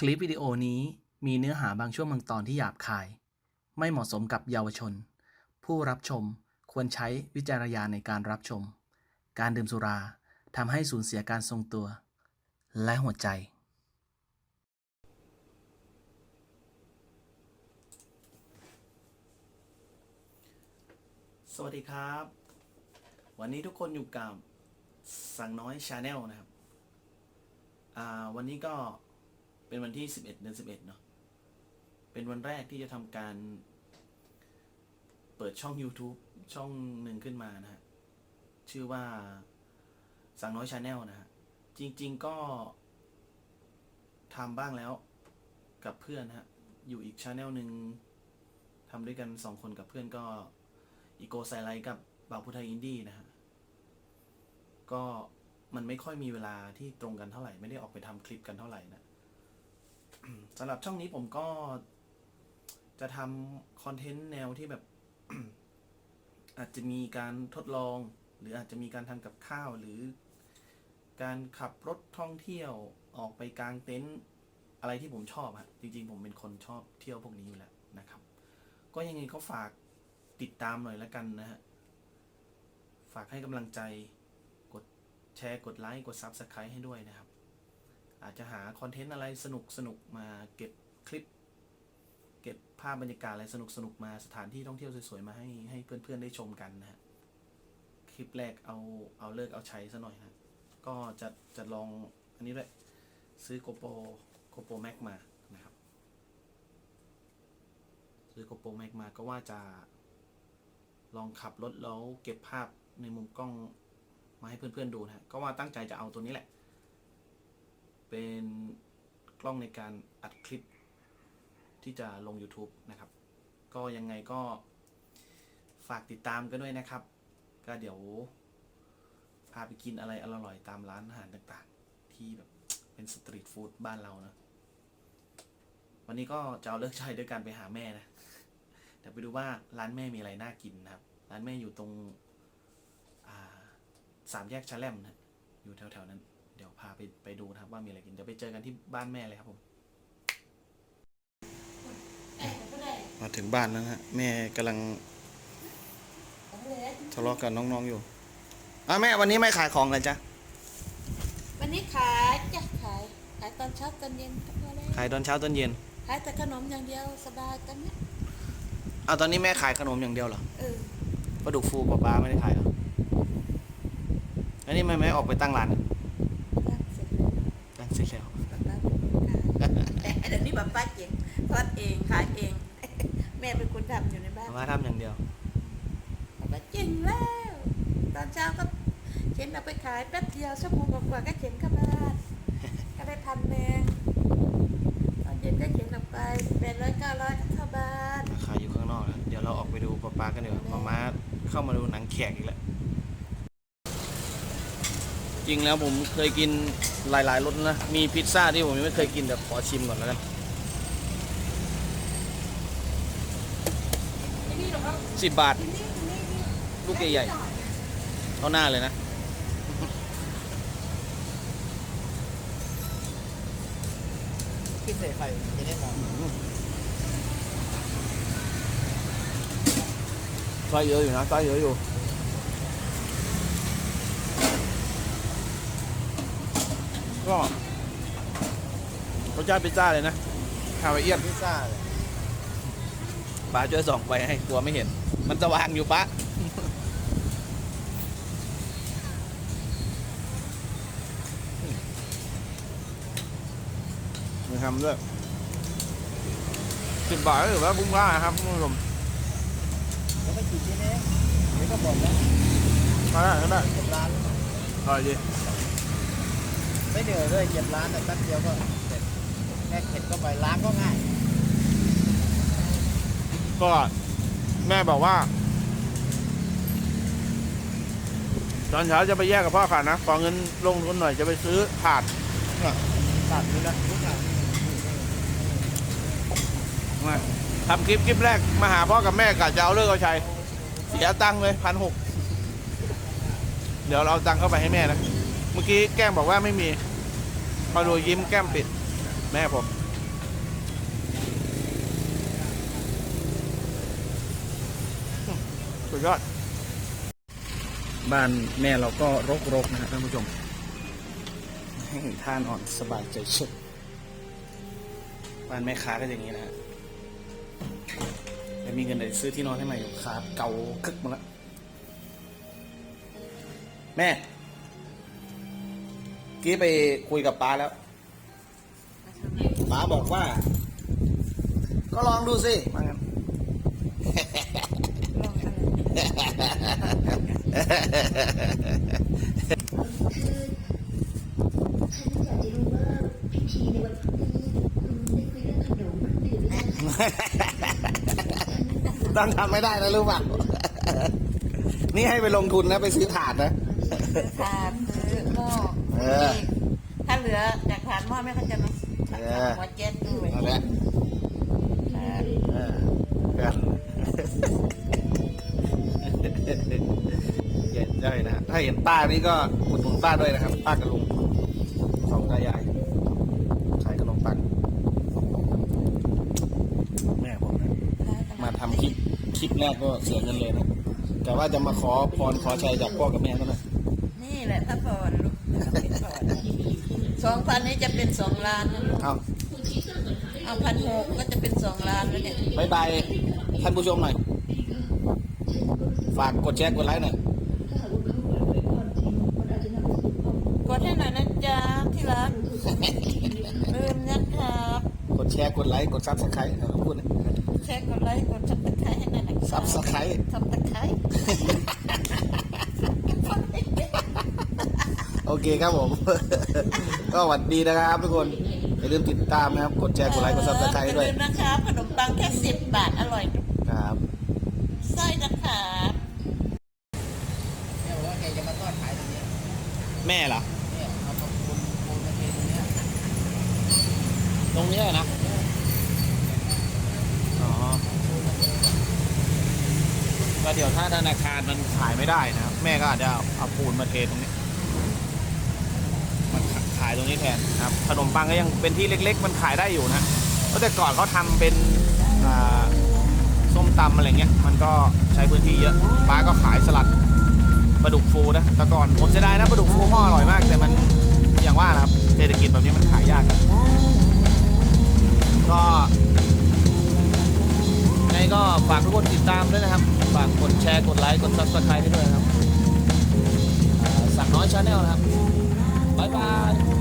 คลิปวิดีโอนี้มีเนื้อหาบางช่วงบางตอนที่หยาบคาย ไม่เหมาะสมกับเยาวชน ผู้รับชมควรใช้วิจารณญาณในการรับชม การดื่มสุราทำให้สูญเสียการทรงตัว และหัวใจ สวัสดีครับ วันนี้ทุกคนอยู่กับสั่งน้อยชาแนลนะครับ วันนี้ก็ เป็นวันที่ 11 เดือน 11 เนาะ เป็นวันแรกที่จะทำการ เปิดช่อง YouTube ช่องหนึ่งขึ้นมานะฮะ ชื่อว่าสังน้อยชาแนลนะฮะ จริง ๆ ก็ทำบ้างแล้วกับเพื่อนนะฮะ อยู่อีกชาแนลหนึ่งทำด้วยกันสองคนกับเพื่อนก็อีโกไซไลท์กับบ่าวพุทธอินดี้นะฮะ ก็มันไม่ค่อยมีเวลาที่ตรงกันเท่าไหร่ ไม่ได้ออกไปทำคลิปกันเท่าไหร่นะ สำหรับช่องนี้ผมก็จะทำคอนเทนต์แนวที่แบบ อาจจะมีการทดลอง หรืออาจจะมีการทำกับข้าวหรือ การขับรถท่องเที่ยวออกไปกลางเต็นท์อะไรที่ผมชอบอะจริง ๆ ผมเป็นคนชอบเที่ยวพวกนี้อยู่แล้วนะครับ ก็ยังไงก็ฝากติดตามหน่อยแล้วกันนะฮะฝากให้กำลังใจกดแชร์กดไลค์กด Subscribe ให้ด้วยนะครับ อาจจะหาคอนเทนต์อะไรสนุกสนุกมาเก็บคลิป เก็บภาพบรรยากาศอะไรสนุกสนุกมาสถานที่ท่องเที่ยวสวยๆมาให้ให้เพื่อนๆได้ชมกันนะฮะคลิปแรกเอาเอาเลิกเอาใช้ซะหน่อยนะก็จะจะลองอันนี้ด้วยซื้อโกโปโกโปแม็กมานะครับ ซื้อโกโปแม็กมาก็ว่าจะ ลองขับรถแล้วเก็บภาพในมุมกล้องมาให้เพื่อนๆดูนะฮะก็ว่าตั้งใจจะเอาตัวนี้แหละ เป็นกล้องในการอัดคลิปที่จะลง YouTube นะครับ ก็ยังไงก็ฝากติดตามกันด้วยนะครับ ก็เดี๋ยวพาไปกินอะไรอร่อยๆตามร้านอาหารต่างๆ ที่แบบเป็นสตรีทฟู้ดบ้านเรานะ วันนี้ก็จะเอาเลิกใช้ด้วยการไปหาแม่นะ เดี๋ยวไปดูว่าร้านแม่มีอะไรน่ากินนะครับ ร้านแม่อยู่ตรงสามแยกชะแลมนะ อยู่แถวๆนั้น เดี๋ยวพาไปไปดูนะครับว่ามีอะไรกิน เดี๋ยวไปเจอกันที่บ้านแม่เลยครับผม มาถึงบ้านแล้วนะฮะแม่กำลังทะเลาะกับน้องๆอยู่อะแม่วันนี้ไม่ขายของเลยจ้ะวันนี้ขายจ้ะขายขายตอนเช้าตอนเย็นก็พอแล้วขายตอนเช้าตอนเย็นขายแต่ขนมอย่างเดียวสบายตอนเนี้ยเอาตอนนี้แม่ขายขนมอย่างเดียวเหรอเออปลาดุกฟูปลาปลาไม่ได้ขายเหรออันนี้แม่ไม่ออกไปตั้งร้านรักเสร็จแล้ว ตั้ง เสร็จแล้วป๊าป้าเป็นคนขายเดี๋ยวนี้ป๊าป้าเจ๋งทอดเองขายเอง แม่เป็นคนทำอยู่ในบ้านว่าทำอย่างเดียวป๊าป้าเจ๋งแล้ว ตอนเช้าก็เข็นเอาไปขายแป๊บเดียวชั่วโมงกว่าๆก็เข็นเข้าบ้านก็ได้พันแมงตอนเย็นก็เข็นออกไปแปดร้อยเก้าร้อยก็เข้าบ้านขายอยู่ข้างนอกนะเดี๋ยวเราออกไปดูปลาปลากันเดี๋ยวามาม้าเข้ามาดูหนังแขกอีกแล้ว จริงแล้วผมเคยกินหลายๆรสนะ มีพิซซ่าที่ผมยังไม่เคยกินแต่ขอชิมก่อนแล้วกันนี่หรอครับสิบบาทนี่นี่นี่ลูกใหญ่ๆเท่าหน้าเลยนะ กินใส่ไข่จะได้หอมไส้เยอะอยู่นะไส้เยอะอยู่ ก็รสชาติพิซซ่าเลยนะฮาวายเอียนพิซซ่าเลยป้าช่วยส่องไปให้กลัวไม่เห็น มันสว่างอยู่ปะมีทำด้วยสิบบาทหรือว่าคุ้มค่าครับคุณผู้ชมแล้วไปกินที่นี่เดี๋ยวก็บอกแล้วก็ได้ก็ได้เก็บร้านอร่อยดี ไม่เหนื่อยด้วยเก็บร้านแต่แป๊บเดียวก็เสร็จแค่เข็นก็ไปล้างก็ง่าย ก็แม่บอกว่า ตอนเช้าจะไปแยกกับพ่อขาดนะขอเงินลงทุนหน่อยจะไปซื้อถาดตัดนี่นะทุกอย่างมาทำคลิปคลิปแรกมาหาพ่อกับแม่กะจะเอาเลิกเอาชัยเสียตังค์เลยพันหกเดี๋ยวเราเอาตังค์เข้าไปให้แม่นะ มื่อกี้แก้มบอกว่าไม่มีพอดูยิ้มแก้มปิด แม่ผม สุดยอด บ้านแม่เราก็รกๆนะครับท่านผู้ชมให้ท่านอ่อนสบายใจสุด บ้านแม่ค้าก็อย่างนี้นะฮะแต่มีเงินไหนซื้อที่นอนให้ใหม่ครับ เก่าคึกมาล้วแม่ กี้ไปคุยกับป้าแล้วป้าบอกว่า ก็ลองดูสิว่างั้นลองอะไรฉันอยากจะรู้ว่าพิธีในวันพรุ่งนี้คุณได้คุยเรื่องขนมเครื่องดื่มหรือยังต้องทำไม่ได้นะรู้ป่ะ นี่ให้ไปลงทุนนะ ไปซื้อถาดนะถาดซื้อหม้ อเออถ้าเหลือจากถาดหม้อแม่ก็จะมาเออ หัวเจ็ดด้วยนั่นแหละถาดเออเพื่อนเย็นได้นะถ้าเห็นป้านี่ก็อุดหนุนป้าด้วยนะครับ ป้ากับลุงสองตายายขายขนมปังแม่ผมนะมาทำคลิปคลิปแรกก็เสียเงินเลยนะแต่ว่าจะมาขอพรขอชัยจากพ่อกับแม่เท่านั้น นี่แหละถ้าพรลูก สองพันนี้จะเป็นสองล้านนะลูกเอาเอาพันหกก็จะเป็นสองล้านแล้วเนี่ย บายบายท่านผู้ชมหน่อย ฝากกดแชร์กดไลค์หน่อย กดให้หน่อยนะจ๊ะที่รักลืมนะครับกดแชร์กดไลค์กดซับสไครต์เราพูดนะแชร์กดไลค์กดซับสไครต์ให้หน่อยนะซับสไครต์ซับสไครต์ โอเคครับผม ก็หวัดดีนะครับทุกคนอย่าลืมติดตามนะครับ กดแชร์กดไลค์กดซับสไครต์ด้วยอย่าลืมนะครับขนมปังแค่สิบบาทอร่อยทุกครับไส้นะครับแม่บอกว่าแกจะมาทอดขายตรงเนี้ยแม่เหรอเนี่ยเอามาปูนปูนมาเทตรงเนี้ยตรงนี้นะอ๋อก็เดี๋ยวถ้าธนาคารมันขายไม่ได้นะครับ แม่ก็อาจจะเอาเอาปูนมาเทตรงนี้มา ขายตรงนี้แทนครับขนมปังก็ยังเป็นที่เล็ก ๆ มันขายได้อยู่นะเพราะแต่ก่อนเขาทำเป็นส้มตำอะไรเงี้ยมันก็ใช้พื้นที่เยอะป้าก็ขายสลัดปลาดุกฟูนะแต่ก่อนผมจะได้นะปลาดุกฟูหม้ออร่อยมาก แต่มันอย่างว่านะครับเศรษฐกิจแบบนี้มันขายยากนก็ไงก็ฝากทุกคนติดตามด้วยนะครับ ฝากกดแชร์กดไลค์กดซับสไครต์ให้ด้วยนะครับ สั่งน้อยชาแนลนะครับ บ๊ายบาย